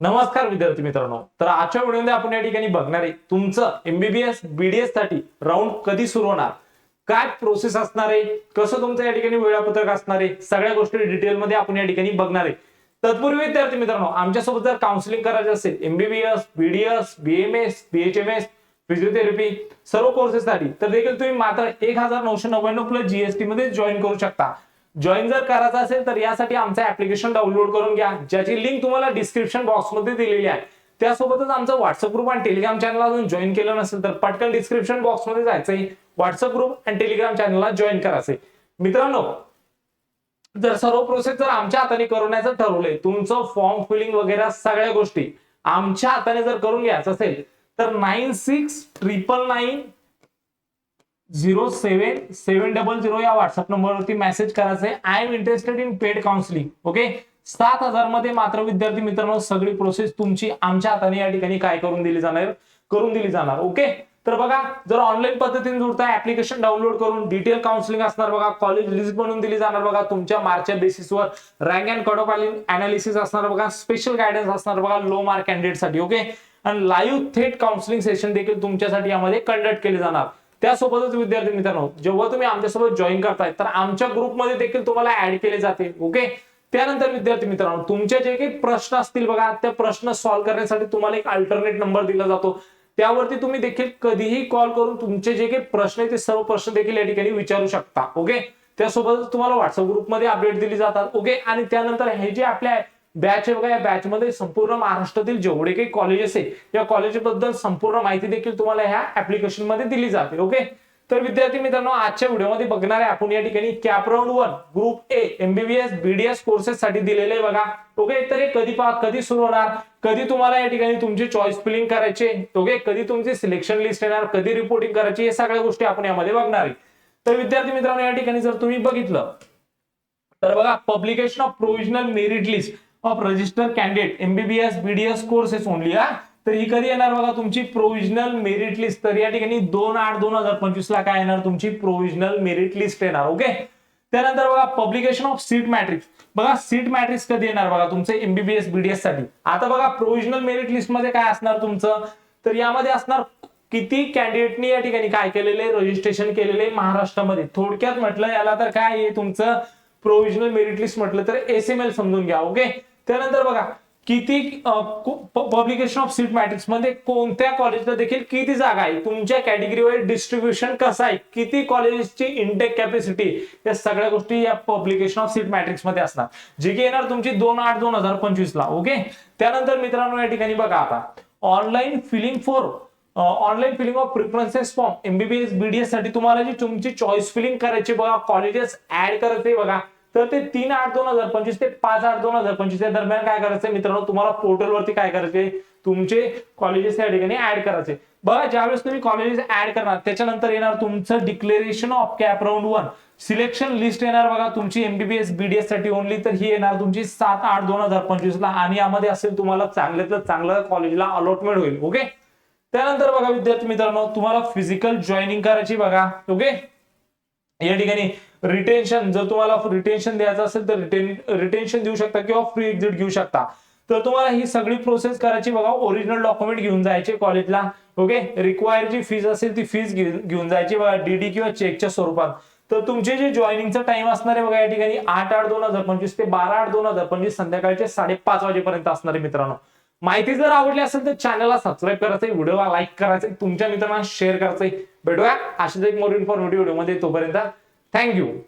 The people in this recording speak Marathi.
नमस्कार विद्यार्थी मित्रांनो. तर आजच्या व्हिडिओमध्ये आपण या ठिकाणी बघणार आहे तुमचं एमबीबीएस बीडीएससाठी राऊंड कधी सुरू होणार? काय प्रोसेस असणार आहे? कसं तुमचं या ठिकाणी वेळापत्रक असणार आहे? सगळ्या गोष्टी डिटेलमध्ये आपण या ठिकाणी बघणार आहे. तत्पूर्वी विद्यार्थी मित्रांनो आमच्यासोबत जर काउन्सिलिंग करायचं असेल MBBS BDS BMS BHMS physiotherapy सर्व कोर्सेससाठी तर देखील तुम्ही मात्र एक हजार नऊशे नव्याण्णव प्लस जीएसटी मध्ये जॉईन करू शकता. जॉईन जर करायचं असेल तर यासाठी आमचं ऍप्लिकेशन डाउनलोड करून घ्या ज्याची लिंक तुम्हाला डिस्क्रिप्शन बॉक्समध्ये दिलेली आहे. त्यासोबतच आमचं व्हॉट्सअप ग्रुप आणि टेलिग्राम चॅनल अजून जॉईन केलं नसेल तर पटकन डिस्क्रिप्शन बॉक्समध्ये जायचंय व्हॉट्सअप ग्रुप आणि टेलिग्राम चॅनलला जॉईन करायचंय मित्रांनो जर सर्व प्रोसेस जर आमच्या हाताने करण्याचं ठरवलंय तुमचं फॉर्म फिलिंग वगैरे सगळ्या गोष्टी आमच्या हाताने जर करून घ्यायचं असेल तर nine six triple nine zero seven seven double zero या व्हॉट्सअप नंबरवरती मेसेज करायचा आहे I am interested in paid counselling okay सात हजारमध्ये मात्र विद्यार्थी मित्रांनो सगळी प्रोसेस तुमची आमच्या हाताने या ठिकाणी काय करून दिली जाणार? करून दिली जाणार. ओके तर बघा जर ऑनलाईन पद्धतीने जुळता ऍप्लिकेशन डाउनलोड करून डिटेल काउन्सिलिंग असणार बघा कॉलेज लिस्ट बनवून दिली जाणार बघा तुमच्या मार्कच्या बेसिसवर rank and cut off analysis असणार बघा स्पेशल गायडन्स असणार बघा लो मार्क कॅन्डिडेटसाठी. ओके आणि लाईव्ह थेट काउन्सिलिंग सेशन देखील तुमच्यासाठी यामध्ये कंडक्ट केले जाणार. त्यासोबतच विद्यार्थी मित्रांनो जेव्हा तुम्ही आमच्यासोबत जॉईन करताय तर आमच्या ग्रुपमध्ये देखील तुम्हाला ऍड केले जाते ओके त्यानंतर विद्यार्थी मित्रांनो तुमचे जे काही प्रश्न असतील बघा त्या प्रश्न सॉल्व्ह करण्यासाठी तुम्हाला एक अल्टरनेट नंबर दिला जातो. त्यावरती तुम्ही देखील कधीही कॉल करून तुमचे जे काही प्रश्न आहेत ते सर्व प्रश्न देखील या ठिकाणी विचारू शकता ओके त्यासोबतच तुम्हाला व्हॉट्सअप ग्रुपमध्ये अपडेट दिली जातात ओके आणि त्यानंतर हे जे आपल्या बॅच आहे बघा या बॅच मध्ये संपूर्ण महाराष्ट्रातील जेवढे काही कॉलेजेस आहे या कॉलेजबद्दल संपूर्ण माहिती देखील तुम्हाला ह्या ऍप्लिकेशनमध्ये दिली जाते ओके तर विद्यार्थी मित्रांनो आजच्या व्हिडिओमध्ये बघणार आहे आपण या ठिकाणी cap round one group A MBBS BDS courses साठी दिलेले आहे बघा ओके तर हे कधी पा कधी सुरू होणार? कधी तुम्हाला या ठिकाणी तुमची चॉईस फिलिंग करायचे ओके कधी तुमची सिलेक्शन लिस्ट येणार कधी रिपोर्टिंग करायची हे सगळ्या गोष्टी आपण यामध्ये बघणार आहे. तर विद्यार्थी मित्रांनो या ठिकाणी जर तुम्ही बघितलं तर बघा publication of provisional merit list of register candidate MBBS BDS courses only हा? तर ही कधी येणार बघा तुमची प्रोव्हिजनल मेरिट लिस्ट तर या ठिकाणी दोन आठ दोन हजार पंचवीस ला काय येणार तुमची प्रोव्हिजनल मेरिट लिस्ट येणार ओके त्यानंतर बघा पब्लिकेशन ऑफ सीट मॅट्रिक्स बघा सीट मॅट्रिक्स कधी येणार बघा तुमचं एमबीबीएस बीडीएससाठी? आता बघा प्रोव्हिजनल मेरिट लिस्टमध्ये काय असणार तुमचं? तर यामध्ये असणार किती कॅन्डिडेटनी या ठिकाणी काय केलेले? रजिस्ट्रेशन केलेले महाराष्ट्रामध्ये. थोडक्यात म्हटलं याला तर काय आहे? तुमचं प्रोव्हिजनल मेरिट लिस्ट म्हटलं तर एस एम एल समजून घ्या ओके त्यानंतर बघा किती पब्लिकेशन ऑफ सीट मॅट्रिक्समध्ये कोणत्या कॉलेजला देखील किती जागा आहे? तुमच्या कॅटेगरीवर डिस्ट्रीब्युशन कसं आहे? किती कॉलेजची इंटेक कॅपॅसिटी या सगळ्या गोष्टी या पब्लिकेशन ऑफ सीट मॅट्रिक्समध्ये असणार. जी की येणार तुमची दोन आठ दोन हजार पंचवीस ला ओके त्यानंतर मित्रांनो या ठिकाणी बघा आता. Online filling for online filling of preferences form MBBS बीडीएससाठी तुम्हाला जी तुमची चॉईस फिलिंग करायची बघा कॉलेजेस ऍड करायचे बघा. तर ते तीन आठ दोन हजार पंचवीस ते पाच आठ दोन हजार पंचवीस या दरम्यान काय करायचं मित्रांनो? तुम्हाला पोर्टलवरती काय करायचे तुमचे कॉलेजेस या ठिकाणी ऍड करायचे बघा ज्यावेळेस तुम्ही कॉलेजेस ऍड करणार त्याच्यानंतर येणार तुमचं declaration of cap round one selection list येणार बघा तुमची एमबीबीएस बीडीएससाठी ओनली तर ही येणार तुमची सात आठ दोन हजार पंचवीस ला आणि यामध्ये असेल तुम्हाला चांगल्यातलं चांगलं कॉलेजला अलॉटमेंट होईल ओके त्यानंतर बघा विद्यार्थी मित्रांनो तुम्हाला फिजिकल जॉईनिंग करायची बघा ओके या ठिकाणी रिटेन्शन जर तुम्हाला रिटेन्शन द्यायचं असेल तर रिटेन रिटेन्शन देऊ शकता किंवा फ्री एक्झिट घेऊ शकता. तर तुम्हाला ही सगळी प्रोसेस करायची बघा ओरिजिनल डॉक्युमेंट घेऊन जायचे कॉलेजला ओके रिक्वायर जी फीज असेल ती फीज घेऊन जायची बघा डीडी किंवा चेकच्या स्वरूपात. तर तुमचे जे जॉईनिंगचा टाइम असणार आहे बघा या ठिकाणी आठ आठ दोन हजार पंचवीस ते बारा आठ दोन हजार पंचवीस संध्याकाळचे साडेपाच वाजेपर्यंत असणार आहे मित्रांनो. माहिती जर आवडली असेल तर चॅनलला सबस्क्राईब करायचंय व्हिडिओला लाईक करायचंय तुमच्या मित्रांना शेअर करायचंय. भेटूया. अशाच एक मोर इन्फॉर्मेटिव्ह व्हिडिओमध्ये तोपर्यंत Thank you.